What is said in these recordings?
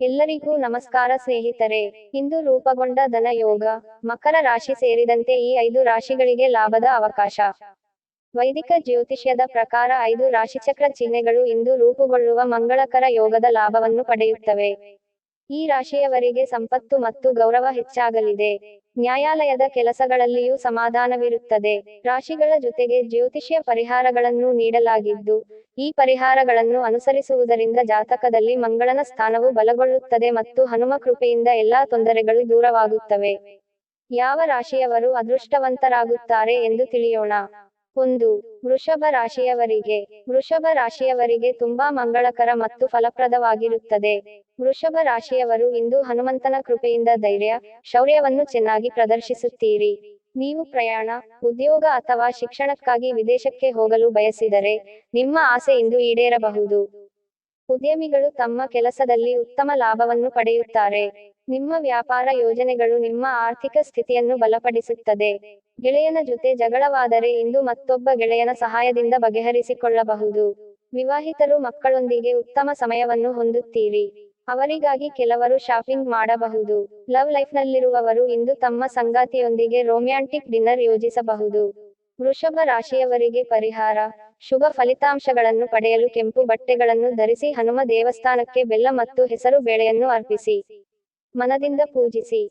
ಎಲ್ಲರಿಗೂ ನಮಸ್ಕಾರ ಸ್ನೇಹಿತರೆ. ಇಂದು ರೂಪಗೊಂಡ ಧನ ಯೋಗ, ಮಕರ ರಾಶಿ ಸೇರಿದಂತೆ ಈ ಐದು ರಾಶಿಗಳಿಗೆ ಲಾಭದ ಅವಕಾಶ. ವೈದಿಕ ಜ್ಯೋತಿಷ್ಯದ ಪ್ರಕಾರ ಐದು ರಾಶಿಚಕ್ರ ಚಿಹ್ನೆಗಳು ಇಂದು ರೂಪುಗೊಳ್ಳುವ ಮಂಗಳಕರ ಯೋಗದ ಲಾಭವನ್ನು ಪಡೆಯುತ್ತವೆ. ಈ ರಾಶಿಯವರಿಗೆ ಸಂಪತ್ತು ಮತ್ತು ಗೌರವ ಹೆಚ್ಚಾಗಲಿದೆ. ನ್ಯಾಯಾಲಯದ ಕೆಲಸಗಳಲ್ಲಿಯೂ ಸಮಾಧಾನವಿರುತ್ತದೆ. ರಾಶಿಗಳ ಜೊತೆಗೆ ಜ್ಯೋತಿಷ್ಯ ಪರಿಹಾರಗಳನ್ನು ನೀಡಲಾಗಿದ್ದು, ಈ ಪರಿಹಾರಗಳನ್ನು ಅನುಸರಿಸುವುದರಿಂದ ಜಾತಕದಲ್ಲಿ ಮಂಗಳನ ಸ್ಥಾನವು ಬಲಗೊಳ್ಳುತ್ತದೆ ಮತ್ತು ಹನುಮ ಕೃಪೆಯಿಂದ ಎಲ್ಲಾ ತೊಂದರೆಗಳು ದೂರವಾಗುತ್ತವೆ. ಯಾವ ರಾಶಿಯವರು ಅದೃಷ್ಟವಂತರಾಗುತ್ತಾರೆ ಎಂದು ತಿಳಿಯೋಣ. ಒಂದು, ವೃಷಭ ರಾಶಿಯವರಿಗೆ. ವೃಷಭ ರಾಶಿಯವರಿಗೆ ತುಂಬಾ ಮಂಗಳಕರ ಮತ್ತು ಫಲಪ್ರದವಾಗಿರುತ್ತದೆ. ವೃಷಭ ರಾಶಿಯವರು ಇಂದು ಹನುಮಂತನ ಕೃಪೆಯಿಂದ ಧೈರ್ಯ, ಶೌರ್ಯವನ್ನು ಚೆನ್ನಾಗಿ ಪ್ರದರ್ಶಿಸುತ್ತೀರಿ. ನೀವು ಪ್ರಯಾಣ, ಉದ್ಯೋಗ ಅಥವಾ ಶಿಕ್ಷಣಕ್ಕಾಗಿ ವಿದೇಶಕ್ಕೆ ಹೋಗಲು ಬಯಸಿದರೆ ನಿಮ್ಮ ಆಸೆ ಇಂದು ಈಡೇರಬಹುದು. ಉದ್ಯಮಿಗಳು ತಮ್ಮ ಕೆಲಸದಲ್ಲಿ ಉತ್ತಮ ಲಾಭವನ್ನು ಪಡೆಯುತ್ತಾರೆ. ನಿಮ್ಮ ವ್ಯಾಪಾರ ಯೋಜನೆಗಳು ನಿಮ್ಮ ಆರ್ಥಿಕ ಸ್ಥಿತಿಯನ್ನು ಬಲಪಡಿಸುತ್ತದೆ. ಗೆಳೆಯನ ಜೊತೆ ಜಗಳವಾದರೆ ಇಂದು ಮತ್ತೊಬ್ಬ ಗೆಳೆಯನ ಸಹಾಯದಿಂದ ಬಗೆಹರಿಸಿಕೊಳ್ಳಬಹುದು. ವಿವಾಹಿತರು ಮಕ್ಕಳೊಂದಿಗೆ ಉತ್ತಮ ಸಮಯವನ್ನು ಹೊಂದುತ್ತೀರಿ. ಅವರಿಗಾಗಿ ಕೆಲವರು ಶಾಪಿಂಗ್ ಮಾಡಬಹುದು. ಲವ್ ಲೈಫ್ನಲ್ಲಿರುವವರು ಇಂದು ತಮ್ಮ ಸಂಗಾತಿಯೊಂದಿಗೆ ರೊಮ್ಯಾಂಟಿಕ್ ಡಿನ್ನರ್ ಯೋಜಿಸಬಹುದು. ವೃಷಭ ರಾಶಿಯವರಿಗೆ ಪರಿಹಾರ, ಶುಭ ಫಲಿತಾಂಶಗಳನ್ನು ಪಡೆಯಲು ಕೆಂಪು ಬಟ್ಟೆಗಳನ್ನು ಧರಿಸಿ ಹನುಮ ದೇವಸ್ಥಾನಕ್ಕೆ ಬೆಲ್ಲ ಮತ್ತು ಹೆಸರು ಬೇಳೆಯನ್ನು ಅರ್ಪಿಸಿ. ಮನದಿಂದ ಪೂಜಿಸಿ.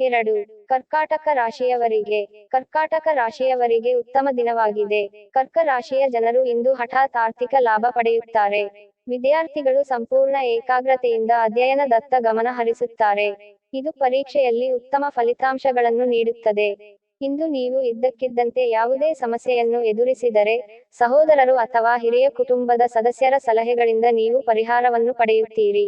ಎರಡು, ಕರ್ಕಾಟಕ ರಾಶಿಯವರಿಗೆ ಕರ್ಕಾಟಕ ರಾಶಿಯವರಿಗೆ ಉತ್ತಮ ದಿನವಾಗಿದೆ. ಕರ್ಕ ರಾಶಿಯ ಜನರು ಇಂದು ಹಠಾತ್ ಆರ್ಥಿಕ ಲಾಭ ಪಡೆಯುತ್ತಾರೆ. ವಿದ್ಯಾರ್ಥಿಗಳು ಸಂಪೂರ್ಣ ಏಕಾಗ್ರತೆಯಿಂದ ಅಧ್ಯಯನದತ್ತ ಗಮನ ಹರಿಸುತ್ತಾರೆ. ಇದು ಪರೀಕ್ಷೆಯಲ್ಲಿ ಉತ್ತಮ ಫಲಿತಾಂಶಗಳನ್ನು ನೀಡುತ್ತದೆ. ಇಂದು ನೀವು ಇದ್ದಕ್ಕಿದ್ದಂತೆ ಯಾವುದೇ ಸಮಸ್ಯೆಯನ್ನು ಎದುರಿಸಿದರೆ, ಸಹೋದರರು ಅಥವಾ ಹಿರಿಯ ಕುಟುಂಬದ ಸದಸ್ಯರ ಸಲಹೆಗಳಿಂದ ನೀವು ಪರಿಹಾರವನ್ನು ಪಡೆಯುತ್ತೀರಿ.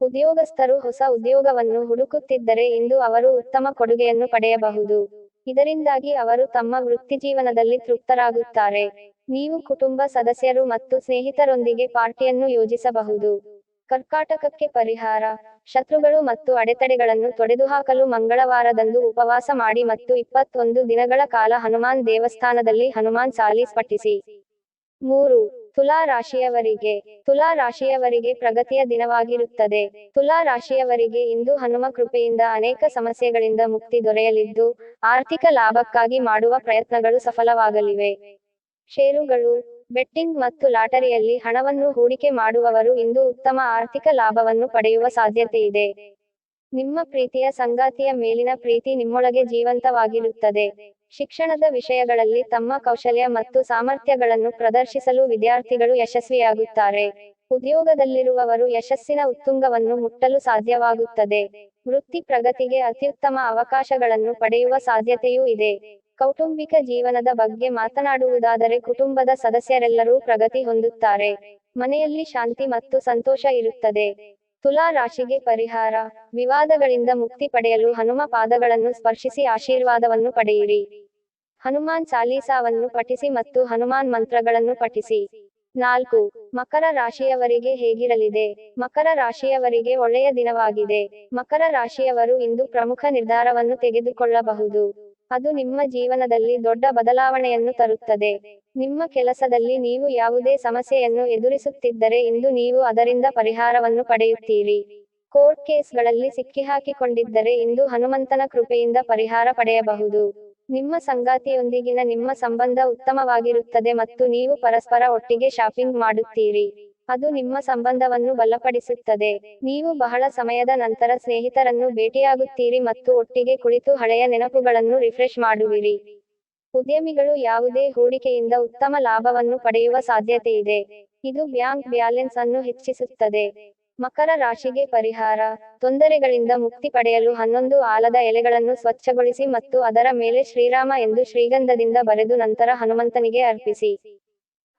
ಉದ್ಯೋಗಸ್ಥರು ಹೊಸ ಉದ್ಯೋಗವನ್ನು ಹುಡುಕುತ್ತಿದ್ದರೆ ಇಂದು ಅವರು ಉತ್ತಮ ಕೊಡುಗೆಯನ್ನು ಪಡೆಯಬಹುದು. ಇದರಿಂದಾಗಿ ಅವರು ತಮ್ಮ ವೃತ್ತಿಜೀವನದಲ್ಲಿ ತೃಪ್ತರಾಗುತ್ತಾರೆ. ನೀವು ಕುಟುಂಬ ಸದಸ್ಯರು ಮತ್ತು ಸ್ನೇಹಿತರೊಂದಿಗೆ ಪಾರ್ಟಿಯನ್ನು ಯೋಜಿಸಬಹುದು. ಕರ್ಕಾಟಕಕ್ಕೆ ಪರಿಹಾರ, ಶತ್ರುಗಳು ಮತ್ತು ಅಡೆತಡೆಗಳನ್ನು ತೊಡೆದುಹಾಕಲು ಮಂಗಳವಾರದಂದು ಉಪವಾಸ ಮಾಡಿ ಮತ್ತು ಇಪ್ಪತ್ತೊಂದು ದಿನಗಳ ಕಾಲ ಹನುಮಾನ್ ದೇವಸ್ಥಾನದಲ್ಲಿ ಹನುಮಾನ್ ಸಾಲೀಸ್ ಪಠಿಸಿ. ಮೂರು ತುಲಾ ರಾಶಿಯವರಿಗೆ ತುಲಾ ರಾಶಿಯವರಿಗೆ ಪ್ರಗತಿಯ ದಿನವಾಗಿರುತ್ತದೆ. ತುಲಾ ರಾಶಿಯವರಿಗೆ ಇಂದು ಹನುಮ ಕೃಪೆಯಿಂದ ಅನೇಕ ಸಮಸ್ಯೆಗಳಿಂದ ಮುಕ್ತಿ ದೊರೆಯಲಿದ್ದು, ಆರ್ಥಿಕ ಲಾಭಕ್ಕಾಗಿ ಮಾಡುವ ಪ್ರಯತ್ನಗಳು ಸಫಲವಾಗಲಿವೆ. ಷೇರುಗಳು, ಬೆಟ್ಟಿಂಗ್ ಮತ್ತು ಲಾಟರಿಯಲ್ಲಿ ಹಣವನ್ನು ಹೂಡಿಕೆ ಮಾಡುವವರು ಇಂದು ಉತ್ತಮ ಆರ್ಥಿಕ ಲಾಭವನ್ನು ಪಡೆಯುವ ಸಾಧ್ಯತೆ ಇದೆ ನಿಮ್ಮ ಪ್ರೀತಿಯ ಸಂಗಾತಿಯ ಮೇಲಿನ ಪ್ರೀತಿ ನಿಮ್ಮೊಳಗೆ ಜೀವಂತವಾಗಿರುತ್ತದೆ. ಶಿಕ್ಷಣದ ವಿಷಯಗಳಲ್ಲಿ ತಮ್ಮ ಕೌಶಲ್ಯ ಮತ್ತು ಸಾಮರ್ಥ್ಯಗಳನ್ನು ಪ್ರದರ್ಶಿಸಲು ವಿದ್ಯಾರ್ಥಿಗಳು ಯಶಸ್ವಿಯಾಗುತ್ತಾರೆ. ಉದ್ಯೋಗದಲ್ಲಿರುವವರು ಯಶಸ್ಸಿನ ಉತ್ತುಂಗವನ್ನು ಮುಟ್ಟಲು ಸಾಧ್ಯವಾಗುತ್ತದೆ. ವೃತ್ತಿ ಪ್ರಗತಿಗೆ ಅತ್ಯುತ್ತಮ ಅವಕಾಶಗಳನ್ನು ಪಡೆಯುವ ಸಾಧ್ಯತೆಯೂ ಇದೆ. ಕೌಟುಂಬಿಕ ಜೀವನದ ಬಗ್ಗೆ ಮಾತನಾಡುವುದಾದರೆ ಕುಟುಂಬದ ಸದಸ್ಯರೆಲ್ಲರೂ ಪ್ರಗತಿ ಹೊಂದುತ್ತಾರೆ. ಮನೆಯಲ್ಲಿ ಶಾಂತಿ ಮತ್ತು ಸಂತೋಷ ಇರುತ್ತದೆ. ತುಲಾ ರಾಶಿಗೆ ಪರಿಹಾರ. ವಿವಾದಗಳಿಂದ ಮುಕ್ತಿ ಪಡೆಯಲು ಹನುಮ ಪಾದಗಳನ್ನು ಸ್ಪರ್ಶಿಸಿ ಆಶೀರ್ವಾದವನ್ನು ಪಡೆಯಿರಿ. ಹನುಮಾನ್ ಚಾಲೀಸಾವನ್ನು ಪಠಿಸಿ ಮತ್ತು ಹನುಮಾನ್ ಮಂತ್ರಗಳನ್ನು ಪಠಿಸಿ. ನಾಲ್ಕು, ಮಕರ ರಾಶಿಯವರಿಗೆ ಹೇಗಿರಲಿದೆ? ಮಕರ ರಾಶಿಯವರಿಗೆ ಒಳ್ಳೆಯ ದಿನವಾಗಿದೆ. ಮಕರ ರಾಶಿಯವರು ಇಂದು ಪ್ರಮುಖ ನಿರ್ಧಾರವನ್ನು ತೆಗೆದುಕೊಳ್ಳಬಹುದು. ಅದು ನಿಮ್ಮ ಜೀವನದಲ್ಲಿ ದೊಡ್ಡ ಬದಲಾವಣೆಯನ್ನು ತರುತ್ತದೆ. ನಿಮ್ಮ ಕೆಲಸದಲ್ಲಿ ನೀವು ಯಾವುದೇ ಸಮಸ್ಯೆಯನ್ನು ಎದುರಿಸುತ್ತಿದ್ದರೆ ಇಂದು ನೀವು ಅದರಿಂದ ಪರಿಹಾರವನ್ನು ಪಡೆಯುತ್ತೀರಿ. ಕೋರ್ಟ್ ಕೇಸ್ಗಳಲ್ಲಿ ಸಿಕ್ಕಿಹಾಕಿಕೊಂಡಿದ್ದರೆ ಇಂದು ಹನುಮಂತನ ಕೃಪೆಯಿಂದ ಪರಿಹಾರ ಪಡೆಯಬಹುದು. ನಿಮ್ಮ ಸಂಗಾತಿಯೊಂದಿಗಿನ ನಿಮ್ಮ ಸಂಬಂಧ ಉತ್ತಮವಾಗಿರುತ್ತದೆ ಮತ್ತು ನೀವು ಪರಸ್ಪರ ಒಟ್ಟಿಗೆ ಶಾಪಿಂಗ್ ಮಾಡುತ್ತೀರಿ. ಅದು ನಿಮ್ಮ ಸಂಬಂಧವನ್ನು ಬಲಪಡಿಸುತ್ತದೆ. ನೀವು ಬಹಳ ಸಮಯದ ನಂತರ ಸ್ನೇಹಿತರನ್ನು ಭೇಟಿಯಾಗುತ್ತೀರಿ ಮತ್ತು ಒಟ್ಟಿಗೆ ಕುಳಿತು ಹಳೆಯ ನೆನಪುಗಳನ್ನು ರಿಫ್ರೆಶ್ ಮಾಡುವಿರಿ. ಉದ್ಯಮಿಗಳು ಯಾವುದೇ ಹೂಡಿಕೆಯಿಂದ ಉತ್ತಮ ಲಾಭವನ್ನು ಪಡೆಯುವ ಸಾಧ್ಯತೆ ಇದೆ. ಇದು ಬ್ಯಾಂಕ್ ಬ್ಯಾಲೆನ್ಸ್ ಅನ್ನು ಹೆಚ್ಚಿಸುತ್ತದೆ. ಮಕರ ರಾಶಿಗೆ ಪರಿಹಾರ, ತೊಂದರೆಗಳಿಂದ ಮುಕ್ತಿ ಪಡೆಯಲು ಹನ್ನೊಂದು ಆಲದ ಎಲೆಗಳನ್ನು ಸ್ವಚ್ಛಗೊಳಿಸಿ ಮತ್ತು ಅದರ ಮೇಲೆ ಶ್ರೀರಾಮ ಎಂದು ಶ್ರೀಗಂಧದಿಂದ ಬರೆದು ನಂತರ ಹನುಮಂತನಿಗೆ ಅರ್ಪಿಸಿ.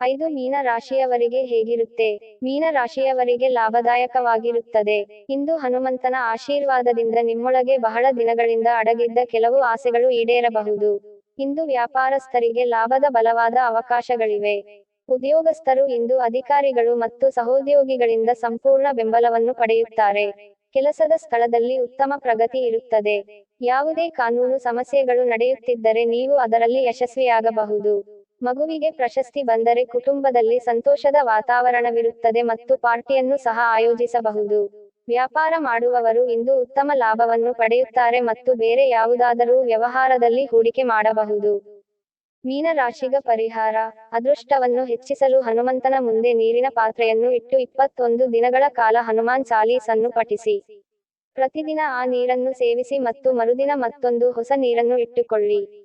ಐದು ಮೀನ ರಾಶಿಯವರಿಗೆ ಹೇಗಿರುತ್ತೆ? ಮೀನ ರಾಶಿಯವರಿಗೆ ಲಾಭದಾಯಕವಾಗಿರುತ್ತದೆ. ಇಂದು ಹನುಮಂತನ ಆಶೀರ್ವಾದದಿಂದ ನಿಮ್ಮೊಳಗೆ ಬಹಳ ದಿನಗಳಿಂದ ಅಡಗಿದ್ದ ಕೆಲವು ಆಸೆಗಳು ಈಡೇರಬಹುದು. ಇಂದು ವ್ಯಾಪಾರಸ್ಥರಿಗೆ ಲಾಭದ ಬಲವಾದ ಅವಕಾಶಗಳಿವೆ. ಉದ್ಯೋಗಸ್ಥರು ಇಂದು ಅಧಿಕಾರಿಗಳು ಮತ್ತು ಸಹೋದ್ಯೋಗಿಗಳಿಂದ ಸಂಪೂರ್ಣ ಬೆಂಬಲವನ್ನು ಪಡೆಯುತ್ತಾರೆ. ಕೆಲಸದ ಸ್ಥಳದಲ್ಲಿ ಉತ್ತಮ ಪ್ರಗತಿ ಇರುತ್ತದೆ. ಯಾವುದೇ ಕಾನೂನು ಸಮಸ್ಯೆಗಳು ನಡೆಯುತ್ತಿದ್ದರೆ ನೀವು ಅದರಲ್ಲಿ ಯಶಸ್ವಿಯಾಗಬಹುದು. ಮಗುವಿಗೆ ಪ್ರಶಸ್ತಿ ಬಂದರೆ ಕುಟುಂಬದಲ್ಲಿ ಸಂತೋಷದ ವಾತಾವರಣವಿರುತ್ತದೆ ಮತ್ತು ಪಾರ್ಟಿಯನ್ನು ಸಹ ಆಯೋಜಿಸಬಹುದು. ವ್ಯಾಪಾರ ಮಾಡುವವರು ಇಂದು ಉತ್ತಮ ಲಾಭವನ್ನು ಪಡೆಯುತ್ತಾರೆ ಮತ್ತು ಬೇರೆ ಯಾವುದಾದರೂ ವ್ಯವಹಾರದಲ್ಲಿ ಹೂಡಿಕೆ ಮಾಡಬಹುದು. ಮೀನರಾಶಿಗ ಪರಿಹಾರ, ಅದೃಷ್ಟವನ್ನು ಹೆಚ್ಚಿಸಲು ಹನುಮಂತನ ಮುಂದೆ ನೀರಿನ ಪಾತ್ರೆಯನ್ನು ಇಟ್ಟು ಇಪ್ಪತ್ತೊಂದು ದಿನಗಳ ಕಾಲ ಹನುಮಾನ್ ಚಾಲೀಸನ್ನು ಪಠಿಸಿ. ಪ್ರತಿದಿನ ಆ ನೀರನ್ನು ಸೇವಿಸಿ ಮತ್ತು ಮರುದಿನ ಮತ್ತೊಂದು ಹೊಸ ನೀರನ್ನು ಇಟ್ಟುಕೊಳ್ಳಿ.